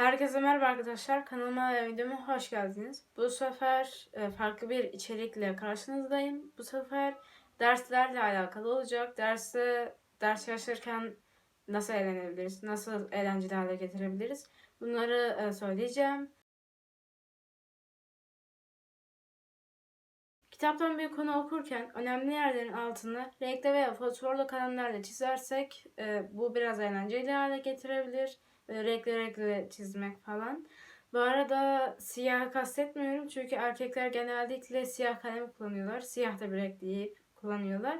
Herkese merhaba arkadaşlar. Kanalıma ve videoma hoş geldiniz. Bu sefer e, farklı bir içerikle karşınızdayım. Bu sefer derslerle alakalı olacak. Derste ders çalışırken nasıl eğlenebiliriz, nasıl eğlenceli hale getirebiliriz bunları e, söyleyeceğim. Kitaptan bir konu okurken önemli yerlerin altını renkli veya fosforlu kalemlerle çizersek e, bu biraz eğlenceli hale getirebilir. Böyle renkli renkli çizmek falan. Bu arada siyah kastetmiyorum çünkü erkekler genellikle siyah kalem kullanıyorlar. Siyah da bir renk kullanıyorlar.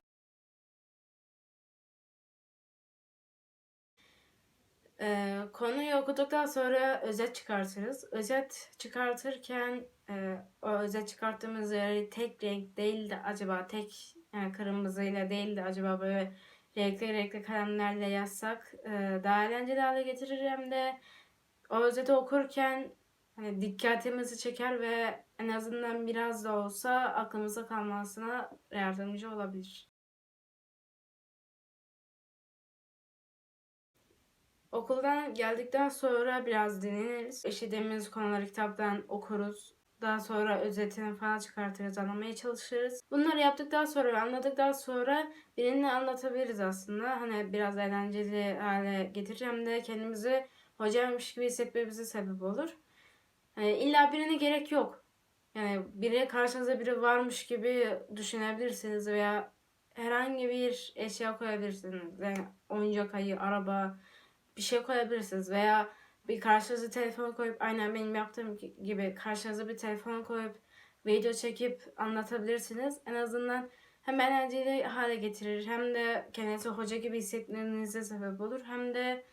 Ee, konuyu okuduktan sonra özet çıkartırız. Özet çıkartırken e, o özet çıkarttığımız yeri tek renk değil de acaba tek yani kırmızıyla değil de acaba böyle renkli renkli kalemlerle yazsak e, daha eğlenceli hale getirir hem de o özeti okurken hani dikkatimizi çeker ve en azından biraz da olsa aklımıza kalmasına yardımcı olabilir. Okuldan geldikten sonra biraz dinleniriz. İşlediğimiz konuları kitaptan okuruz. Daha sonra özetini falan çıkartırız, anlamaya çalışırız. Bunları yaptıktan sonra ve anladıktan sonra birini anlatabiliriz aslında. Hani biraz eğlenceli hale getireceğim de kendimizi hocaymış gibi hissetmemize sebep olur. Hani illa birine gerek yok. Yani biri karşınıza biri varmış gibi düşünebilirsiniz veya herhangi bir eşya koyabilirsiniz. Yani oyuncak ayı, araba, bir şey koyabilirsiniz veya bir karşınıza telefon koyup aynen benim yaptığım gibi karşınıza bir telefon koyup video çekip anlatabilirsiniz. En azından hem eğlenceli hale getirir hem de kendinizi hoca gibi hissetmenize sebep olur hem de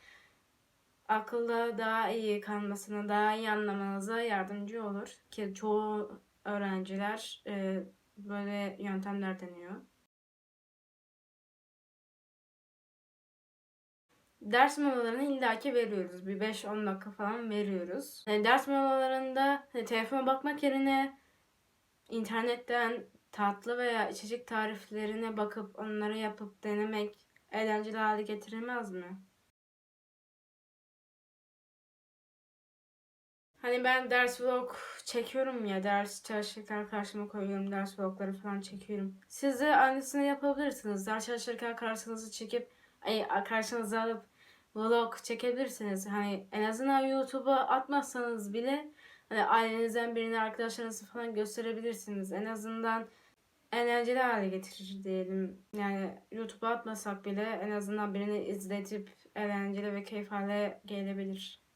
akılda daha iyi kalmasına, daha iyi anlamanıza yardımcı olur. Ki çoğu öğrenciler e, böyle yöntemler deniyor. Ders molalarını illaki veriyoruz. Bir 5-10 dakika falan veriyoruz. Yani ders molalarında hani telefona bakmak yerine internetten tatlı veya içecek tariflerine bakıp onları yapıp denemek eğlenceli hale getirilmez mi? Hani ben ders vlog çekiyorum ya, ders çalışırken karşıma koyuyorum, ders vlogları falan çekiyorum. Siz de aynısını yapabilirsiniz. Ders çalışırken karşınızı çekip, ay, karşınıza alıp vlog çekebilirsiniz. Hani en azından YouTube'a atmazsanız bile hani ailenizden birini arkadaşlarınızı falan gösterebilirsiniz. En azından eğlenceli hale getirir diyelim. Yani YouTube'a atmasak bile en azından birini izletip eğlenceli ve keyif hale gelebilir.